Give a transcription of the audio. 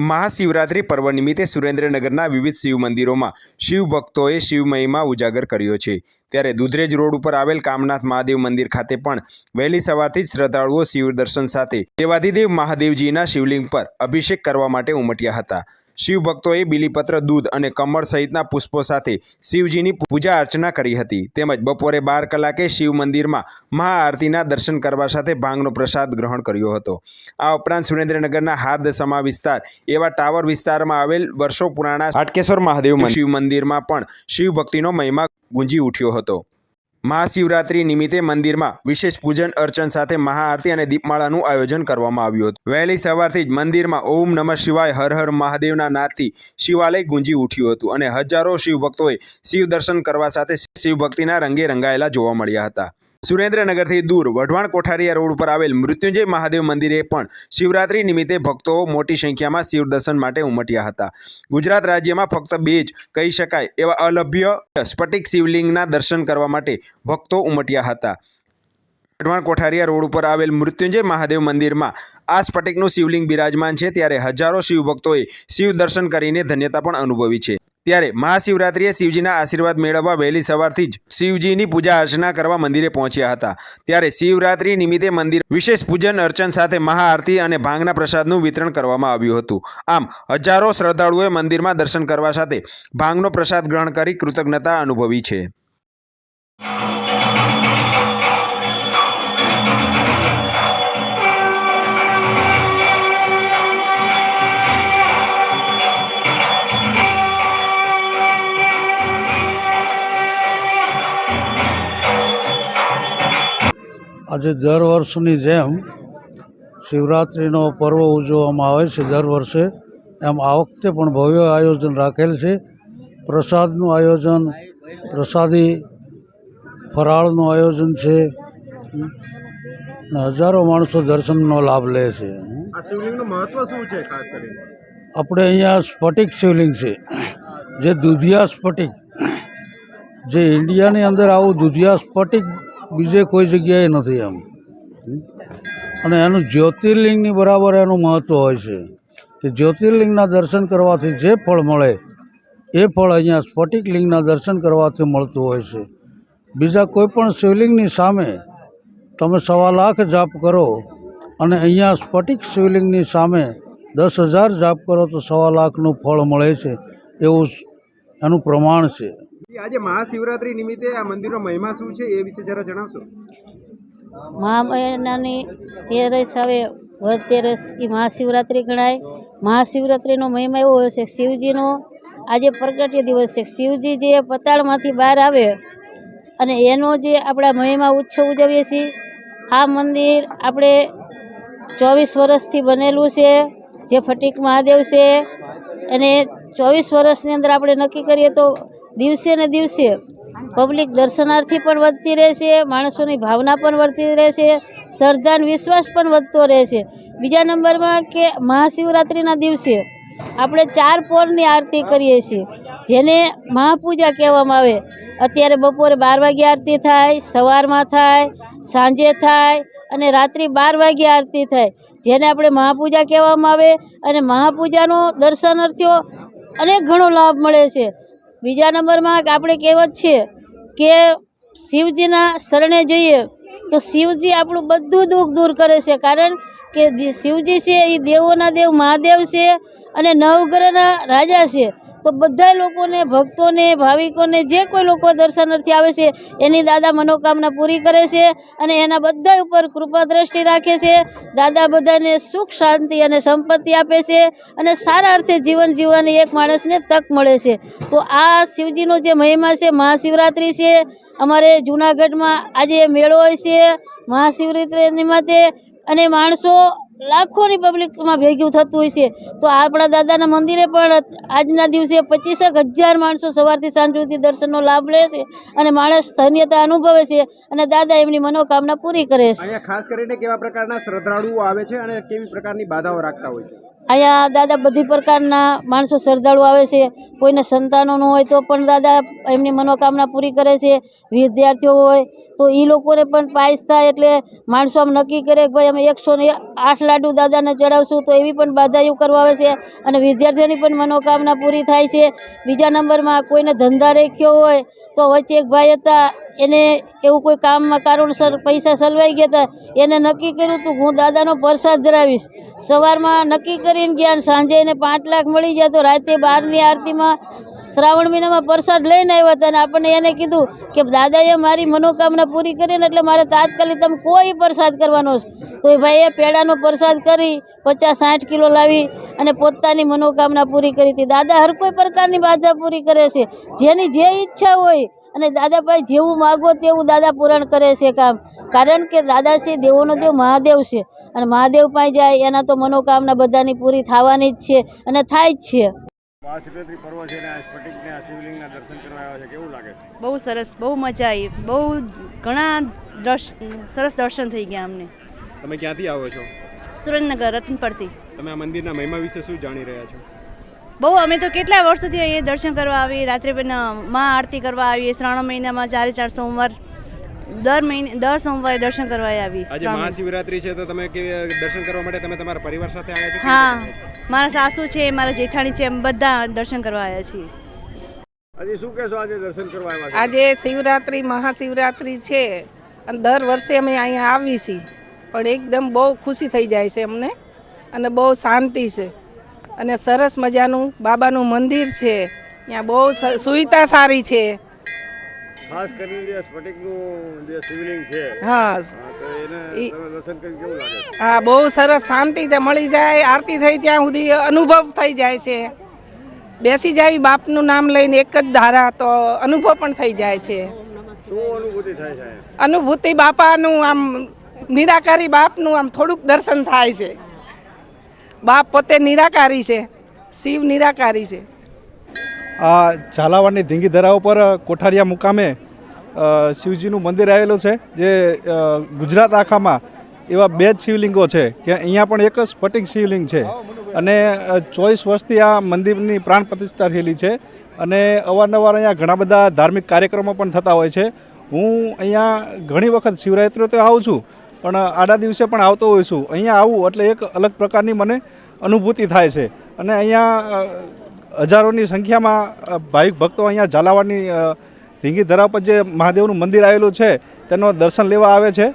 મહાશિવરાત્રિ પર્વ નિમિત્તે સુરેન્દ્રનગરના વિવિધ શિવ મંદિરોમાં શિવભક્તોએ શિવમયમાં ઉજાગર કર્યો છે. ત્યારે દુધરેજ રોડ ઉપર આવેલ કામનાથ મહાદેવ મંદિર ખાતે પણ વહેલી સવારથી જ શ્રદ્ધાળુઓ શિવ દર્શન સાથે દેવાધિદેવ મહાદેવજીના શિવલિંગ પર અભિષેક કરવા માટે ઉમટ્યા હતા. શિવ ભક્તોએ બિલીપત્ર દૂધ અને કમળ સહિતના પુષ્પો સાથે શિવજીની પૂજા અર્ચના કરી હતી. તેમજ બપોરે બાર કલાકે શિવ મંદિરમાં મહાઆરતીના દર્શન કરવા સાથે ભાંગનો પ્રસાદ ગ્રહણ કર્યો હતો. આ ઉપરાંત સુરેન્દ્રનગરના હાર્દસમા વિસ્તાર એવા ટાવર વિસ્તારમાં આવેલ વર્ષો પુરાણા હાટકેશ્વર મહાદેવ શિવ મંદિરમાં પણ શિવભક્તિનો મહિમા ગુંજી ઉઠ્યો હતો. મહાશિવરાત્રિ નિમિત્તે મંદિરમાં વિશેષ પૂજન, અર્ચન સાથે મહાઆરતી અને દીપમાળાનું આયોજન કરવામાં આવ્યું હતું. વહેલી સવારથી જ મંદિરમાં ઓમ નમઃ શિવાય હર હર મહાદેવના નાદથી શિવાલય ગુંજી ઉઠ્યું હતું અને હજારો શિવભક્તોએ શિવ દર્શન કરવા સાથે શિવભક્તિના રંગે રંગાયેલા જોવા મળ્યા હતા. સુરેન્દ્રનગરથી દૂર વઢવાણ કોઠારીયા રોડ ઉપર આવેલ મૃત્યુંજય મહાદેવ મંદિરે પણ શિવરાત્રિ નિમિત્તે ભક્તો મોટી સંખ્યામાં શિવ દર્શન માટે ઉમટ્યા હતા. ગુજરાત રાજ્યમાં ફક્ત બે જ કહી શકાય એવા અલભ્ય સ્ફટિક શિવલિંગના દર્શન કરવા માટે ભક્તો ઉમટ્યા હતા. વઢવાણ કોઠારીયા રોડ ઉપર આવેલ મૃત્યુંજય મહાદેવ મંદિરમાં આ સ્ફટિકનું શિવલિંગ બિરાજમાન છે, ત્યારે હજારો શિવભક્તોએ શિવ દર્શન કરીને ધન્યતા પણ અનુભવી છે. ત્યારે મહાશિવરાત્રિએ શિવજીના આશીર્વાદ મેળવવા વહેલી સવારથી જ શિવજીની પૂજા અર્ચના કરવા મંદિરે પહોંચ્યા હતા. ત્યારે શિવરાત્રિ નિમિત્તે મંદિર વિશેષ પૂજન, અર્ચન સાથે મહાઆરતી અને ભાંગના પ્રસાદનું વિતરણ કરવામાં આવ્યું હતું. આમ, હજારો શ્રદ્ધાળુઓએ મંદિરમાં દર્શન કરવા સાથે ભાંગનો પ્રસાદ ગ્રહણ કરી કૃતજ્ઞતા અનુભવી છે. આજે દર વર્ષની જેમ શિવરાત્રિનો પર્વ ઉજવવામાં આવે છે દર વર્ષે. એમ આ વખતે પણ ભવ્ય આયોજન રાખેલ છે. પ્રસાદનું આયોજન પ્રસાદી ફરાળનું આયોજન છે. અને હજારો માણસો દર્શનનો લાભ લે છે. આ શિવલિંગનું મહત્વ શું છે ખાસ કરીને? આપણે અહીંયા સ્ફટિક શિવલિંગ છે. જે દુધિયા સ્ફટિક જે ઇન્ડિયાની અંદર આવું દુધિયા સ્ફટિક બીજે કોઈ જગ્યાએ નથી એમ. અને એનું જ્યોતિર્લિંગની બરાબર એનું મહત્ત્વ હોય છે કે જ્યોતિર્લિંગના દર્શન કરવાથી જે ફળ મળે, એ ફળ અહીંયા સ્ફટિક લિંગના દર્શન કરવાથી મળતું હોય છે. બીજા કોઈ પણ શિવલિંગની સામે તમે સવા લાખ જાપ કરો અને અહીંયા સ્ફટિક શિવલિંગની સામે દસ હજાર જાપ કરો તો સવા લાખનું ફળ મળે છે એવું એનું પ્રમાણ છે. આજે મહાશિવરાત્રી નિમિત્તે આ મંદિરનો મહિમા શું છે એ વિશે જરા જણાવશો? મહા તેરસ આવે વધ તેરસ એ મહાશિવરાત્રિ ગણાય. મહાશિવરાત્રિનો મહિમા એવો હોય છે શિવજીનો આજે પ્રગટ્ય દિવસ છે. શિવજી જે પતાળમાંથી બહાર આવે અને એનો જે આપણા મહિમા ઉત્સવ ઉજવીએ છીએ, આ મંદિર આપણે ચોવીસ વર્ષથી બનેલું છે, જે ફટીક મહાદેવ છે. અને ચોવીસ વર્ષની અંદર આપણે નક્કી કરીએ તો દિવસે ને દિવસે પબ્લિક દર્શનાર્થી પણ વધતી રહેશે માણસોની ભાવના પણ વધતી રહેશે શ્રદ્ધા વિશ્વાસ પણ વધતો રહેશે બીજા નંબરમાં કે મહાશિવરાત્રિના દિવસે આપણે ચાર પોરની આરતી કરીએ છીએ, જેને મહાપૂજા કહેવામાં આવે. અત્યારે બપોરે બાર વાગે આરતી થાય, સવારમાં થાય, સાંજે થાય અને રાત્રિ બાર વાગે આરતી થાય, જેને આપણે મહાપૂજા કહેવામાં આવે. અને મહાપૂજાનો દર્શનાર્થીઓ અનેક ઘણો લાભ મળે છે. બીજા નંબરમાં આપણે કહેવત છે કે શિવજીના શરણે જઈએ તો શિવજી આપણું બધું દુઃખ દૂર કરે છે. કારણ કે શિવજી છે, એ દેવોના દેવ મહાદેવ છે અને નવગ્રહના રાજા છે. તો બધા લોકોને, ભક્તોને, ભાવિકોને જે કોઈ લોકો દર્શનાર્થી આવે છે, એની દાદા મનોકામના પૂરી કરે છે અને એના બધા ઉપર કૃપા દ્રષ્ટિ રાખે છે. દાદા બધાને સુખ, શાંતિ અને સંપત્તિ આપે છે અને સારા અર્થે જીવન જીવવાની એક માણસને તક મળે છે. તો આ શિવજીનો જે મહિમા છે, મહાશિવરાત્રિ છે, અમારે જૂનાગઢમાં આજે મેળો હોય છે મહાશિવરાત્રિ નિમિત્તે અને માણસો લાખોની પબ્લિકમાં ભેગું થતું હોય છે. તો આપણા દાદાના મંદિરે પણ આજના દિવસે પચીસેક હજાર માણસો સવારથી સાંજ સુધી દર્શનનો લાભ લે છે અને માણસ ધન્યતા અનુભવે છે અને દાદા એમની મનોકામના પૂરી કરે છે. ખાસ કરીને કેવા પ્રકારના શ્રદ્ધાળુઓ આવે છે અને કેવી પ્રકારની બાધાઓ રાખતા હોય છે? અહીંયા દાદા બધી પ્રકારના માણસો શ્રદ્ધાળુ આવે છે. કોઈને સંતાનોનું હોય તો પણ દાદા એમની મનોકામના પૂરી કરે છે. વિદ્યાર્થીઓ હોય તો એ લોકોને પણ પાસ થાય એટલે માણસો આમ નક્કી કરે કે ભાઈ અમે એકસો ને આઠ લાડુ દાદાને ચડાવશું તો એવી પણ બાધાઈઓ કરવા આવે છે. અને વિદ્યાર્થીઓની પણ મનોકામના પૂરી થાય છે. બીજા નંબરમાં કોઈને ધંધા રાખ્યો હોય તો વચ્ચે એક ભાઈ હતા એને એવું કોઈ કામમાં કારણસર પૈસા સલવાઈ ગયા હતા એને નક્કી કર્યું હતું હું દાદાનો પ્રસાદ ધરાવીશ. સવારમાં નક્કી કરીને ગયા સાંજે એને પાંચ લાખ મળી ગયા તો રાતે બારની આરતીમાં શ્રાવણ મહિનામાં પ્રસાદ લઈને આવ્યા હતા અને આપણને એને કીધું કે દાદાએ મારી મનોકામના પૂરી કરીને એટલે મારે તાત્કાલિક તમે કોઈ પ્રસાદ કરવાનો છે. તો એ ભાઈએ પેડાનો પ્રસાદ કરી પચાસ સાઠ કિલો લાવી અને પોતાની મનોકામના પૂરી કરી હતી. દાદા હર કોઈ પ્રકારની બાધા પૂરી કરે છે. જેની જે ઈચ્છા હોય અને દાદા પાસે જેવું માગો તેવું દાદા પૂરણ કરે છે કામ. કારણ કે દાદા છે દેવોનો દેવ મહાદેવ છે. અને મહાદેવ પાસે જાય એના તો મનોકામના બધાની પૂરી થવાની જ છે અને થાય જ છે. મહાશિવરાત્રી પર્વ છે ને આ સ્ફટિકને આ શિવલિંગના દર્શન કરવા આવ્યા છે. કેવું લાગે છે? બહુ સરસ બહુ મજા આવી. બહુ ઘણા સરસ દર્શન થઈ ગયા અમને. તમે ક્યાંથી આવો છો? સુરેન્દ્રનગર રતનપરથી. તમે આ મંદિરના મહિમા વિશે શું જાણી રહ્યા છો? બહુ અમે તો કેટલા વર્ષોથી અહીંયા દર્શન કરવા આવીએ રાત્રે પણ મા આરતી કરવા આવીએ શ્રાવણ મહિનામાં ચારે ચાર સોમવાર દર મહિને દર સોમવારે દર્શન કરવા આવી આજે મહાશિવરાત્રી છે તો તમે દર્શન કરવા માટે તમે તમારા પરિવાર સાથે આવ્યા છો? હા મારા સાસુ છે મારા જેઠાણી છે એમ બધા દર્શન કરવા આવ્યા છીએ. હજી શું કહેશો આજે દર્શન કરવા આવ્યા આજે શિવરાત્રિ મહાશિવરાત્રિ છે અને દર વર્ષે અમે અહીંયા આવી છીએ. પણ એકદમ બહુ ખુશી થઈ જાય છે અમને અને બહુ શાંતિ છે. અને સરસ મજાનું બાબાનું મંદિર છે. ત્યાં બહુ સુવિધા સારી છે. ખાસ કરીને જે સ્ફટિકનું જે શિવલિંગ છે. હા હા બહુ સરસ શાંતિ તે મળી જાય આરતી થઈ ત્યાં સુધી અનુભવ થઈ જાય છે. બેસી જાય બાપનું નામ લઈને એક જ ધારા તો અનુભવ પણ થઈ જાય છે? અનુભૂતિ બાપાનું આમ નિરાકારી બાપનું આમ થોડુંક દર્શન થાય છે. બાપ પોતે નિરાકારી છે. શિવ નિરાકારી છે. આ ઝાલાવાડની ધીંગી ધરા ઉપર કોઠારિયા મુકામે શિવજીનું મંદિર આવેલું છે, જે ગુજરાત આખામાં એવા બે જ શિવલિંગો છે, કે અહીંયા પણ એક સ્ફટિક શિવલિંગ છે. અને ચોવીસ વર્ષથી આ મંદિરની પ્રાણ પ્રતિષ્ઠા થયેલી છે અને અવારનવાર અહીંયા ઘણા બધા ધાર્મિક કાર્યક્રમો પણ થતા હોય છે. હું અહીંયા ઘણી વખત શિવરાત્રિ તો આવું છું પણ આડા દિવસે પણ આવતો હોઉં છું. અહીંયા આવું એટલે એક અલગ પ્રકારની મને અનુભૂતિ થાય છે. અને અહીંયા હજારોની સંખ્યામાં ભાવિક ભક્તો અહીંયા ઝાલાવાડની ધીંગી ધરા પર જે મહાદેવનું મંદિર આવેલું છે, તેનો દર્શન લેવા આવે છે.